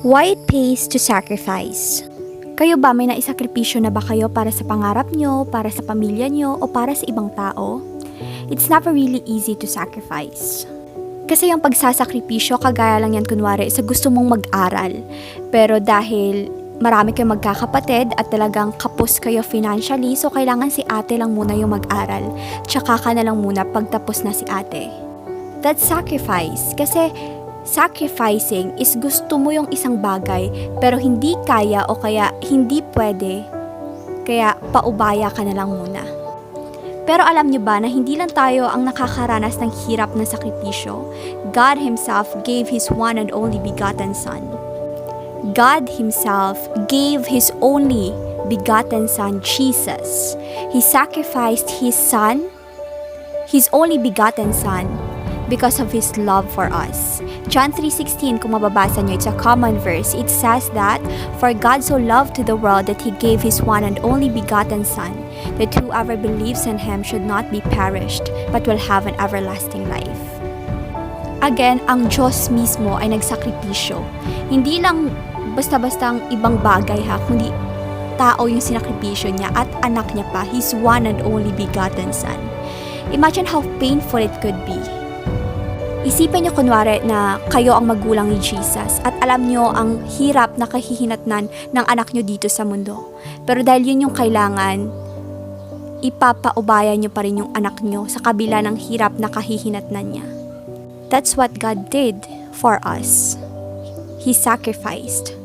Why it pays to sacrifice? Kayo ba may naisakripisyo na ba kayo para sa pangarap nyo, para sa pamilya nyo, o para sa ibang tao? It's never really easy to sacrifice. Kasi yung pagsasakripisyo, kagaya lang yan kunwari sa gusto mong mag-aral. Pero dahil marami kayong magkakapatid at talagang kapos kayo financially, so kailangan si ate lang muna yung mag-aral. Tsaka ka na lang muna pagtapos na si ate. That's sacrifice. Kasi sacrificing is gusto mo yung isang bagay pero hindi kaya o kaya hindi pwede. Kaya paubaya ka na lang muna. Pero alam niyo ba na hindi lang tayo ang nakakaranas ng hirap na sakripisyo? God Himself gave His one and only begotten Son. God Himself gave His only begotten Son, Jesus. He sacrificed His Son, His only begotten Son, because of His love for us. John 3.16, kung mababasa nyo, it's a common verse. It says that, For God so loved the world that He gave His one and only begotten Son, that whoever believes in Him should not be perished, but will have an everlasting life. Again, ang Diyos mismo ay nagsakripisyo. Hindi lang basta-bastang ibang bagay ha, kundi tao yung sinakripisyo niya at anak niya pa, His one and only begotten Son. Imagine how painful it could be. Isipin niyo kunwari na kayo ang magulang ni Jesus at alam niyo ang hirap na kahihinatnan ng anak niyo dito sa mundo. Pero dahil yun yung kailangan, ipapaubaya niyo pa rin yung anak niyo sa kabila ng hirap na kahihinatnan niya. That's what God did for us. He sacrificed.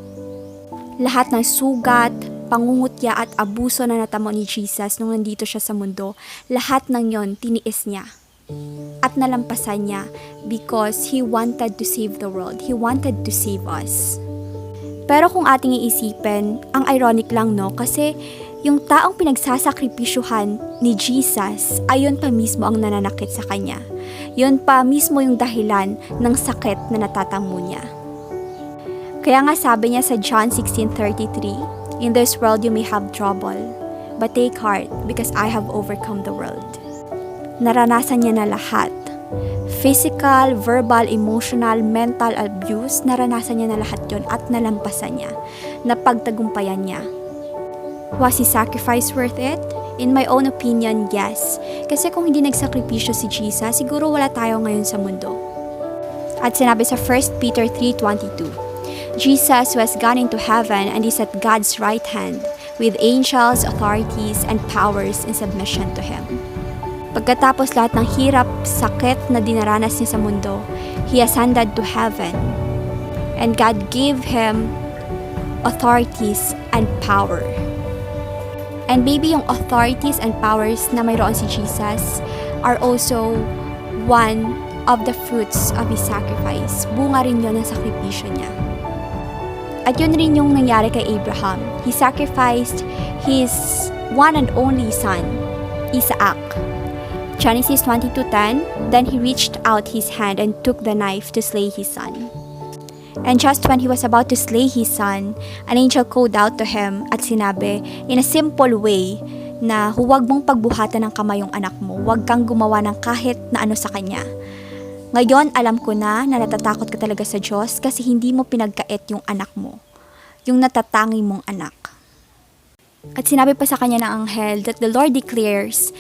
Lahat ng sugat, pangungutya at abuso na natamo ni Jesus nung nandito siya sa mundo, lahat ng yon tiniis niya. At nalampasan niya because He wanted to save the world. He wanted to save us. Pero kung ating iisipin, ang ironic lang no, kasi yung taong pinagsasakripisyuhan ni Jesus, ayon pa mismo ang nananakit sa kanya. Yun pa mismo yung dahilan ng sakit na natatamo niya. Kaya nga sabi niya sa John 16.33, In this world you may have trouble, but take heart because I have overcome the world. Naranasan niya na lahat. Physical, verbal, emotional, mental abuse, naranasan niya na lahat yon at nalampasan niya. Napagtagumpayan niya. Was his sacrifice worth it? In my own opinion, yes. Kasi kung hindi nagsakripisyo si Jesus, siguro wala tayo ngayon sa mundo. At sinabi sa 1 Peter 3.22, Jesus was gone into heaven and is at God's right hand, with angels, authorities, and powers in submission to Him. Pagkatapos lahat ng hirap, sakit na dinaranas niya sa mundo, He ascended to heaven. And God gave Him authorities and power. And maybe yung authorities and powers na mayroon si Jesus are also one of the fruits of His sacrifice. Bunga rin yun ng sakripisyo niya. At yun rin yung nangyari kay Abraham. He sacrificed his one and only son, Isaac. Genesis 22.10, Then he reached out his hand and took the knife to slay his son. And just when he was about to slay his son, an angel called out to him at sinabi, in a simple way, na huwag mong pagbuhatan ng kamay yung anak mo, huwag kang gumawa ng kahit na ano sa kanya. Ngayon, alam ko na na natatakot ka talaga sa Diyos kasi hindi mo pinagkait yung anak mo, yung natatangi mong anak. At sinabi pa sa kanya ng anghel that the Lord declares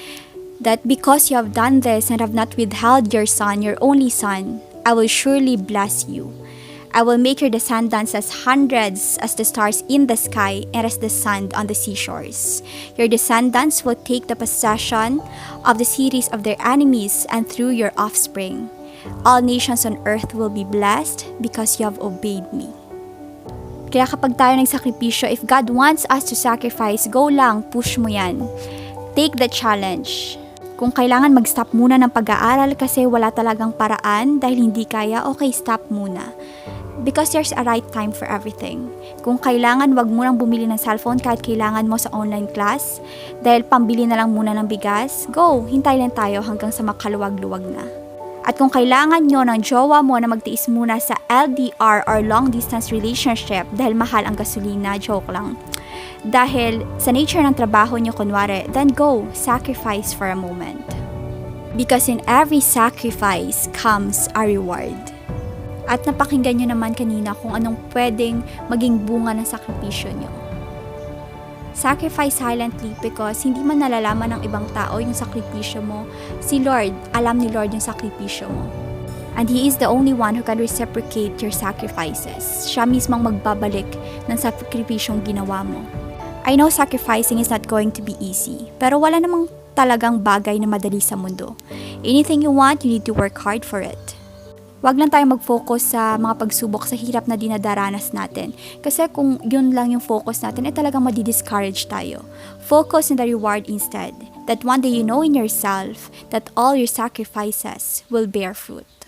that because you have done this and have not withheld your son, your only son, I will surely bless you. I will make your descendants as hundreds as the stars in the sky and as the sand on the seashores. Your descendants will take the possession of the cities of their enemies, and through your offspring, all nations on earth will be blessed because you have obeyed me. Kaya kapag tayo nagsakripisyo, if God wants us to sacrifice, go lang, push mo yan. Take the challenge. Kung kailangan mag-stop muna ng pag-aaral kasi wala talagang paraan dahil hindi kaya, okay, stop muna. Because there's a right time for everything. Kung kailangan, wag mo nang bumili ng cellphone kahit kailangan mo sa online class. Dahil pambili na lang muna ng bigas, go, hintay lang tayo hanggang sa makaluwag-luwag na. At kung kailangan nyo ng jowa mo na magtiis muna sa LDR or long distance relationship dahil mahal ang gasolina, joke lang. Dahil sa nature ng trabaho nyo kunwari, then go, sacrifice for a moment. Because in every sacrifice comes a reward. At napakinggan nyo naman kanina kung anong pwedeng maging bunga ng sakripisyo nyo. Sacrifice silently because hindi man nalalaman ng ibang tao yung sakripisyo mo. Si Lord, alam ni Lord yung sakripisyo mo. And He is the only one who can reciprocate your sacrifices. Siya mismong magbabalik ng sakripisyong ginawa mo. I know sacrificing is not going to be easy, pero wala namang talagang bagay na madali sa mundo. Anything you want, you need to work hard for it. Huwag lang tayo mag-focus sa mga pagsubok sa hirap na dinadaranas natin. Kasi kung yun lang yung focus natin, eh talagang madi-discourage tayo. Focus on the reward instead. That one day you know in yourself that all your sacrifices will bear fruit.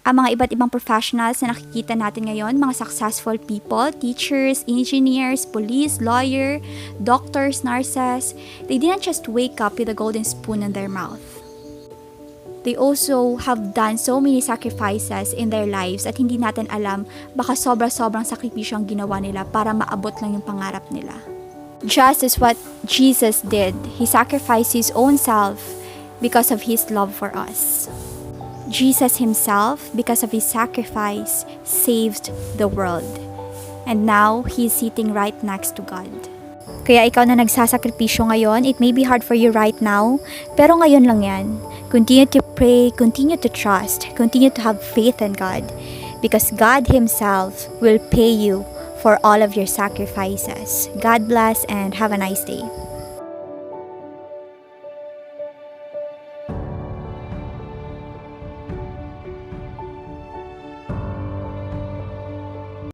Ang mga iba't ibang professionals na nakikita natin ngayon, mga successful people, teachers, engineers, police, lawyer, doctors, nurses, they didn't just wake up with a golden spoon in their mouth. They also have done so many sacrifices in their lives at hindi natin alam baka sobra-sobrang sakripisyo ang ginawa nila para maabot lang yung pangarap nila. Just as what Jesus did, He sacrificed His own self because of His love for us. Jesus Himself, because of His sacrifice, saved the world. And now, He is sitting right next to God. Kaya ikaw na nagsasakripisyo ngayon, it may be hard for you right now, pero ngayon lang yan. Continue to pray, continue to trust, continue to have faith in God, because God Himself will pay you for all of your sacrifices. God bless and have a nice day.